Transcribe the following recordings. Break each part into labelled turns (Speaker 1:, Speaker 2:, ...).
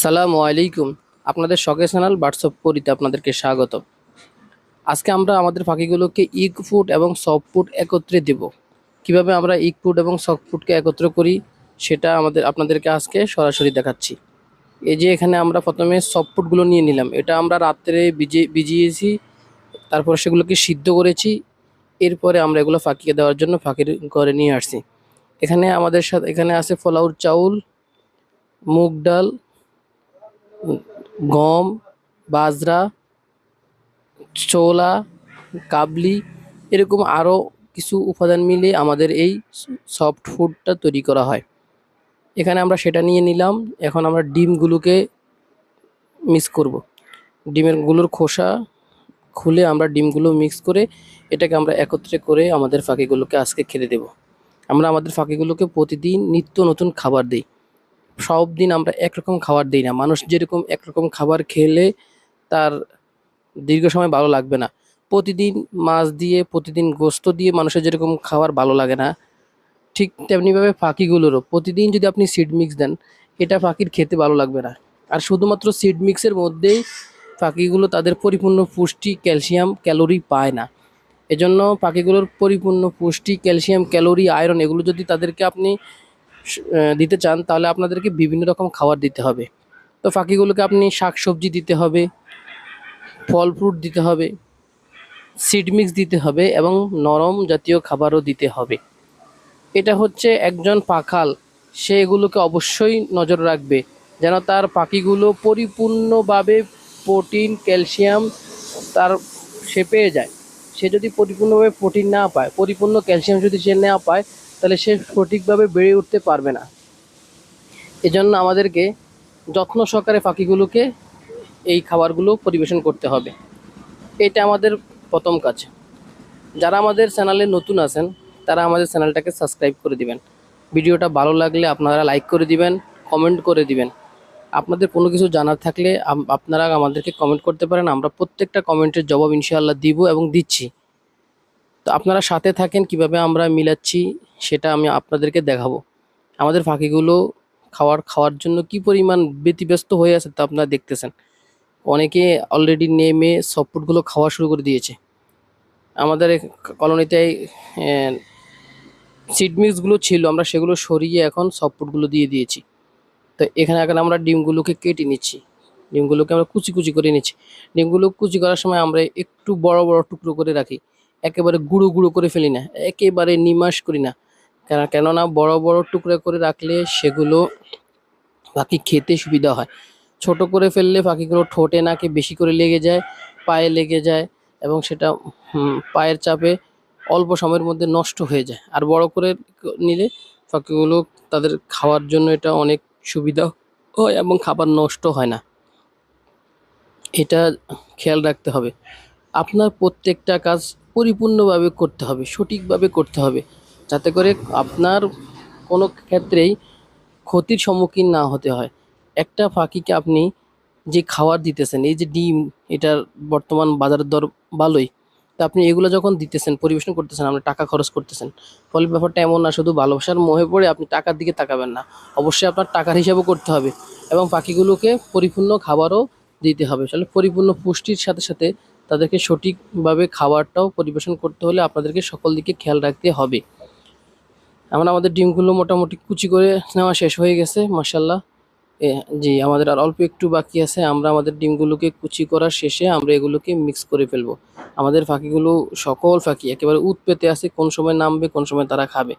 Speaker 1: আসসালামু আলাইকুম। আপনাদের শখের চ্যানেল হোয়াটসঅ্যাপ করিতে আপনাদেরকে স্বাগত আজকে আমরা আমাদের পাখিগুলোকে ইগ ফুড এবং সফট ফুড একত্রে দেব। কীভাবে আমরা ইগ ফুড এবং সফট ফুডকে একত্র করি, সেটা আমাদের, আপনাদেরকে আজকে সরাসরি দেখাচ্ছি। এই যে এখানে আমরা প্রথমে সফট ফুডগুলো নিয়ে নিলাম। এটা আমরা রাত্রে ভিজিয়ে ভিজিয়েছি, তারপর সেগুলোকে সিদ্ধ করেছি। এরপরে আমরা এগুলো ফাঁকিয়ে দেওয়ার জন্য ফাঁকির করে নিয়ে আসছি। এখানে আমাদের সাথে, এখানে আছে ফলাউর চাউল, মুগ ডাল গম, বাজরা, ছোলা, কাবলি এরকম আরও কিছু উপাদান মিলে আমাদের এই সফট ফুডটা তৈরি করা হয়। এখানে আমরা সেটা নিয়ে নিলাম। এখন আমরা ডিমগুলোকে মিক্স করব। ডিমেরগুলোর খোসা খুলে আমরা ডিমগুলো মিক্স করে এটাকে আমরা একত্রে করে আমাদের ফাঁকিগুলোকে আজকে খেতে দেব। আমরা আমাদের ফাঁকিগুলোকে প্রতিদিন নিত্য নতুন খাবার দিই। সব দিন আমরা একরকম খাবার দিই না। মানুষ যেরকম একরকম খাবার খেলে তার দীর্ঘ সময় ভালো লাগবে না। প্রতিদিন মাছ দিয়ে, প্রতিদিন গোস্ত দিয়ে মানুষের যেরকম খাবার ভালো লাগে না, ঠিক তেমনিভাবে পাখিগুলোরও প্রতিদিন যদি আপনি সিড মিক্স দেন, এটা পাখির খেতে ভালো লাগবে না। আর শুধুমাত্র সিড মিক্সের মধ্যেই পাখিগুলো তাদের পরিপূর্ণ পুষ্টি ক্যালসিয়াম ক্যালোরি পায় না। এজন্য পাখিগুলোর পরিপূর্ণ পুষ্টি, ক্যালসিয়াম, ক্যালোরি, আয়রন এগুলো যদি তাদেরকে আপনি দিতে চান, তাহলে আপনাদেরকে বিভিন্ন রকম খাবার দিতে হবে। তো পাখিগুলোকে আপনি শাক সবজি দিতে হবে, ফল ফ্রুট দিতে হবে, সিড মিক্স দিতে হবে এবং নরম জাতীয় খাবারও দিতে হবে। এটা হচ্ছে একজন পাখাল, সে এগুলোকে অবশ্যই নজর রাখবে, যেন তার পাখিগুলো পরিপূর্ণভাবে প্রোটিন, ক্যালসিয়াম তার সে পেয়ে যায়। সে যদি পরিপূর্ণভাবে প্রোটিন না পায়, পরিপূর্ণ ক্যালসিয়াম যদি সে না পায় তাহলে সে সঠিকভাবে বেড়ে উঠতে পারবে না। এজন্য আমাদেরকে যত্ন সহকারে পাখিগুলোকে এই খাবারগুলো পরিবেশন করতে হবে। এটা আমাদের প্রথম কাজ। যারা আমাদের চ্যানেলে নতুন আছেন, তারা আমাদের চ্যানেলটাকে সাবস্ক্রাইব করে দিবেন। ভিডিওটা ভালো লাগলে আপনারা লাইক করে দিবেন, কমেন্ট করে দিবেন। আপনাদের কোনো কিছু জানার থাকলে আপনারা আমাদেরকে কমেন্ট করতে পারেন। আমরা প্রত্যেকটা কমেন্টের জবাব ইনশাআল্লাহ দিব এবং দিচ্ছি। তো আপনারা সাথে থাকেন, কীভাবে আমরা মিলাচ্ছি সেটা আমি আপনাদেরকে দেখাবো। আমাদের পাখিগুলো খাওয়ার খাওয়ার জন্য কি পরিমাণ ব্যতিব্যস্ত হয়ে আছে তা আপনারা দেখতেছেন। অনেকে অলরেডি নেমে সফটফুডগুলো খাওয়া শুরু করে দিয়েছে। আমাদের কলোনিতে সিড মিক্সগুলো ছিল, আমরা সেগুলো সরিয়ে এখন সফটফুডগুলো দিয়ে দিয়েছি। তো এখানে এখন আমরা ডিমগুলোকে কেটে নিচ্ছি। ডিমগুলোকে আমরা কুচি কুচি করে নিচ্ছি। ডিমগুলো কুচি করার সময় আমরা একটু বড় বড় টুকরো করে রাখি। একেবারে গুঁড়ো গুঁড়ো করে ফেলি না, একেবারে নিমাস করি না। কেন, কেননা বড় বড় টুকরো করে রাখলে সেগুলো পাখি খেতে সুবিধা হয়। ছোট করে ফেললে পাখিগুলো ঠোঁটে নাকে বেশি করে লেগে যায়, পায়ে লেগে যায় এবং সেটা পায়ের চাপে অল্প সময়ের মধ্যে নষ্ট হয়ে যায়। আর বড় করে নিলে পাখিগুলো তাদের খাওয়ার জন্য এটা অনেক সুবিধা হয় এবং খাবার নষ্ট হয় না। এটা খেয়াল রাখতে হবে। আপনার প্রত্যেকটা কাজ পরিপূর্ণভাবে করতে হবে, সঠিকভাবে করতে হবে। যাতে করে আপনার কোনো ক্ষেত্রেই ক্ষতির সম্মুখীন না হতে হয়। একটা পাখিকে আপনি যে খাবার দিতেছেন, এই যে ডিম, এটার বর্তমান বাজারের দর ভালোই, তা আপনি এগুলো যখন দিতেছেন, পরিবেশন করতেছেন, আপনি টাকা খরচ করতেছেন, ফলে ব্যাপারটা এমন না, শুধু ভালোবাসার মোহে পড়ে আপনি টাকার দিকে তাকাবেন না। অবশ্যই আপনার টাকার হিসাবও করতে হবে এবং পাখিগুলোকে পরিপূর্ণ খাবারও দিতে হবে। তাহলে পরিপূর্ণ পুষ্টির সাথে সাথে তাদেরকে সঠিকভাবে খাবারটাও পরিবেশন করতে হলে আপনাদেরকে সকল দিকে খেয়াল রাখতে হবে। আমরা আমাদের ডিমগুলো মোটামুটি কুচি করে নেওয়া শেষ হয়ে গেছে মাসাল্লাহ জি, আমাদের আর অল্প একটু বাকি আছে, আমরা আমাদের ডিমগুলোকে কুচি করার শেষে আমরা এগুলোকে মিক্স করে ফেলব। আমাদের ফাঁকিগুলো সকল ফাঁকি, একেবারে উত পেতে আছে, কোন সময় নামবে, কোন সময় তারা খাবে।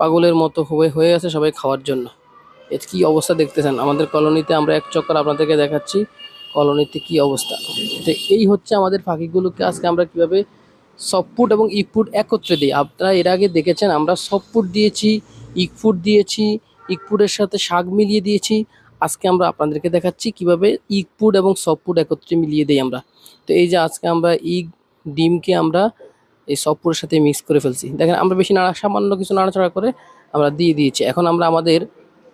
Speaker 1: পাগলের মতো হয়ে হয়ে আছে সবাই খাওয়ার জন্য। এর কী অবস্থা দেখতেছেন? আমাদের কলোনিতে আমরা এক চক্কর আপনাদেরকে দেখাচ্ছি। কলোনিতে কি অবস্থা? তো এই হচ্ছে আমাদের পাখিগুলোকে আজকে আমরা কীভাবে সফটফুড এবং ইকফুড একত্রে দিই। আপনারা এর আগে দেখেছেন, আমরা সফটফুড দিয়েছি ইকফুড দিয়েছি ইকফুডের সাথে শাক মিলিয়ে দিয়েছি। আজকে আমরা আপনাদেরকে দেখাচ্ছি কীভাবে ইকফুড এবং সফটফুড একত্রে মিলিয়ে দিই আমরা। তো এই যে আজকে আমরা ইগ ডিমকে আমরা এই সফটফুডের সাথে মিক্স করে ফেলছি। দেখেন, আমরা বেশি নাড়া সামান্য কিছু নাড়াচাড়া করে আমরা দিয়ে দিয়েছি। এখন আমরা আমাদের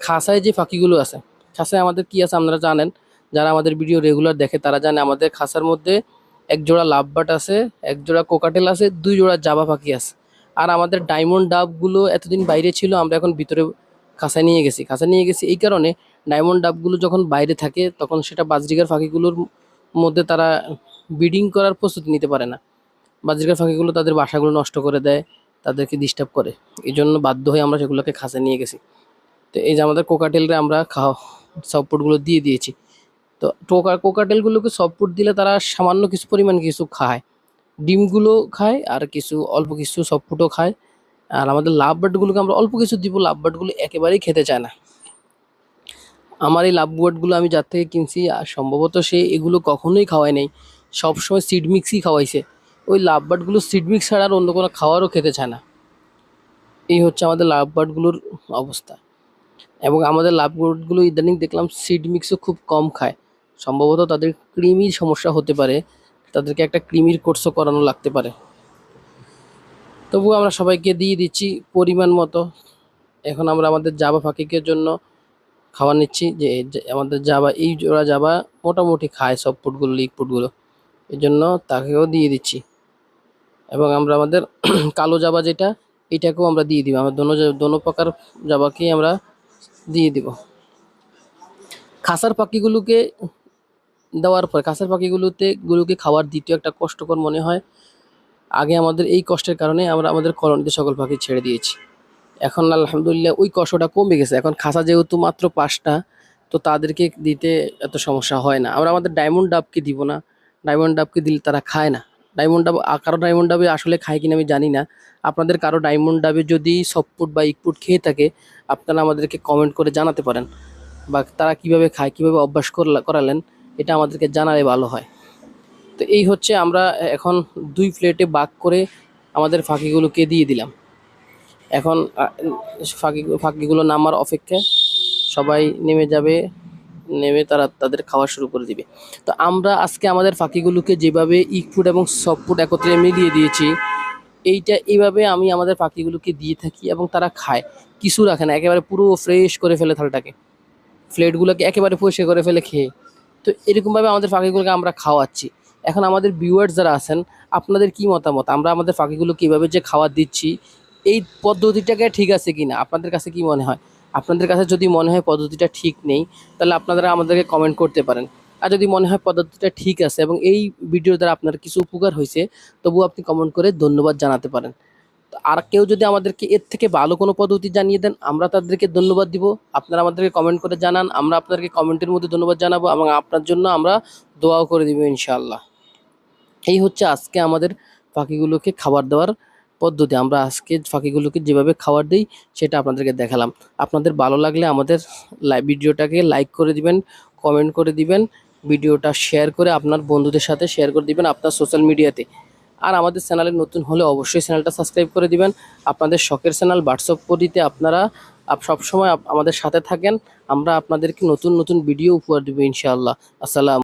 Speaker 1: খাসায় যে পাখিগুলো আছে, খাসায় আমাদের কি আছে আপনারা জানেন? যারা আমাদের ভিডিও রেগুলার দেখে, তারা জানে আমাদের খাসার মধ্যে এক জোড়া লাভবাট আছে, এক জোড়া কোকাটেল আছে, দুই জোড়া জাবা পাখি আছে। আর আমাদের ডায়মন্ড ডাবগুলো এতদিন বাইরে ছিল, আমরা এখন ভিতরে খাসায় নিয়ে গেছি। খাসায় নিয়ে গেছি এই কারণে ডায়মন্ড ডাবগুলো যখন বাইরে থাকে, তখন সেটা বাজরিকার পাখিগুলোর মধ্যে তারা ব্রিডিং করার প্রস্তুতি নিতে পারে না। বাজরিকার পাখিগুলো তাদের বাসাগুলো নষ্ট করে দেয়, তাদেরকে ডিস্টার্ব করে। এই জন্য বাধ্য হয়ে আমরা সেগুলোকে খাঁচা নিয়ে গেছি। তো এই যে আমাদের কোকাটেলরে আমরা খাওয়া সফটফুডগুলো দিয়ে দিয়েছি। তো টোকা কোকাটেলগুলোকে সফটফুড দিলে তারা সামান্য কিছু পরিমাণ কিছু খায়। ডিমগুলো খায় আর কিছু, অল্প কিছু সফটফুডও খায়। আর আমাদের লাভ বার্ডগুলোকে আমরা অল্প কিছু দিব, লাভ বার্ডগুলো একেবারেই খেতে চায় না। আমার এই লাভ বার্ডগুলো আমি যার থেকে কিনছি আর সম্ভবত সে এগুলো কখনোই খাওয়ায় নাই। সবসময় সিড মিক্সই খাওয়াইছে। ওই লাভ বার্ডগুলো সিড মিক্স ছাড়া আর অন্য কোনো খাওয়ারও খেতে চায় না। এই হচ্ছে আমাদের লাভ বার্ডগুলোর অবস্থা। এবং আমাদের লাভ বার্ডগুলো ইদানিং দেখলাম সিড মিক্সও খুব কম খায়। সম্ভবত তাদের ক্রিমির সমস্যা হতে পারে, তাদেরকে একটা ক্রিমির কোর্সও করানো লাগতে পারে। তবুও আমরা সবাইকে দিয়ে দিচ্ছি পরিমাণ মতো। এখন আমরা আমাদের জাবা পাখিকের জন্য খাবার নিচ্ছি যে আমাদের জাবা, এই জোড়া জাবা মোটামুটি খায় সব ফুডগুলো লিক ফুডগুলো এই জন্য তাকেও দিয়ে দিচ্ছি। এবং আমরা আমাদের কালো জাবা যেটা, এটাকেও আমরা দিয়ে দিব। আমরা দোনো দোনো প্রকার জাবাকেই আমরা দিয়ে দিব। খাসার পাখিগুলোকে দেওয়ার পর খাসার পাখিগুলোতে গুলোকে খাওয়ার দ্বিতীয় একটা কষ্টকর মনে হয়। আগে আমাদের এই কষ্টের কারণে আমরা আমাদের কলোনিতে সকল পাখি ছেড়ে দিয়েছি। এখন আলহামদুলিল্লাহ ওই কষ্টটা কমে গেছে। এখন খাসা যেহেতু মাত্র পাঁচটা, তো তাদেরকে দিতে এত সমস্যা হয় না। আমরা আমাদের ডায়মন্ড ডাবকে দিব না। ডায়মন্ড ডাবকে দিলে তারা খায় না। ডায়মন্ড ডাব কারও ডায়মন্ড ডাবে আসলে খায় কিনা আমি জানি না। আপনাদের কারও ডায়মন্ড ডাবে যদি সফটফুড বা ইকফুড খেয়ে থাকে, আপনারা আমাদেরকে কমেন্ট করে জানাতে পারেন। বা তারা কীভাবে খায়, কীভাবে অভ্যাস করলা- করালেন এটা আমাদেরকে জানালে ভালো হয়। তো এই হচ্ছে আমরা এখন দুই প্লেটে বাক করে আমাদের ফাঁকিগুলোকে দিয়ে দিলাম। এখন ফাঁকি, ফাঁকিগুলো নামার অপেক্ষায় সবাই নেমে যাবে, নেমে তারা তাদের খাওয়া শুরু করে দিবে। তো আমরা আজকে আমাদের ফাঁকিগুলোকে যেভাবে ইক ফুড এবং সফট ফুড একত্রে মিলিয়ে দিয়েছি, এইটা এইভাবে আমি আমাদের পাখিগুলোকে দিয়ে থাকি এবং তারা খায়। কিছু রাখে না, একেবারে পুরো ফ্রেশ করে ফেলে থালটাকে। প্লেটগুলোকে একেবারে পরিষ্কার করে ফেলে খেয়ে। তো এরকমভাবে আমাদের পাখিগুলোকে আমরা খাওয়াচ্ছি। এখন আমাদের ভিউয়ার্স যারা আছেন, আপনাদের কি মতামত? আমরা আমাদের পাখিগুলো কীভাবে যে খাবার দিচ্ছি, এই পদ্ধতিটাকে ঠিক আছে কি না আপনাদের কাছে কি মনে হয়? আপনাদের কাছে যদি মনে হয় পদ্ধতিটা ঠিক নেই, তাহলে আপনারা আমাদেরকে কমেন্ট করতে পারেন। আর যদি মনে হয় পদ্ধতিটা ঠিক আছে এবং এই ভিডিও দ্বারা আপনার কিছু উপকার হয়েছে, তবুও আপনি কমেন্ট করে ধন্যবাদ জানাতে পারেন। আর কেউ যদি আমাদেরকে এর থেকে ভালো কোনো পদ্ধতি জানিয়ে দেন, আমরা তাদেরকে ধন্যবাদ দিব। আপনারা আমাদেরকে কমেন্ট করে জানান, আমরা আপনাদেরকে কমেন্টের মধ্যে ধন্যবাদ জানাব এবং আপনার জন্য আমরা দোয়াও করে দিব ইনশাআল্লাহ। এই হচ্ছে আজকে আমাদের পাখিগুলোকে খাবার দেওয়ার পদ্ধতি। আমরা আজকে পাখিগুলোকে যেভাবে খাবার দিই, সেটা আপনাদেরকে দেখালাম। আপনাদের ভালো লাগলে আমাদের ভিডিওটাকে লাইক করে দিবেন কমেন্ট করে দিবেন, ভিডিওটা শেয়ার করে আপনার বন্ধুদের সাথে শেয়ার করে দিবেন আপনার সোশ্যাল মিডিয়াতে আর আমাদের চ্যানেলে নতুন হলে অবশ্যই চ্যানেলটা সাবস্ক্রাইব করে দিবেন। আপনাদের শখের চ্যানেল হোয়াটসঅ্যাপ করিতে আপনারা আপ- সবসময় আমাদের সাথে থাকেন। আমরা আপনাদেরকে নতুন নতুন ভিডিও উপহার দেবো ইনশাআল্লাহ। আসসালাম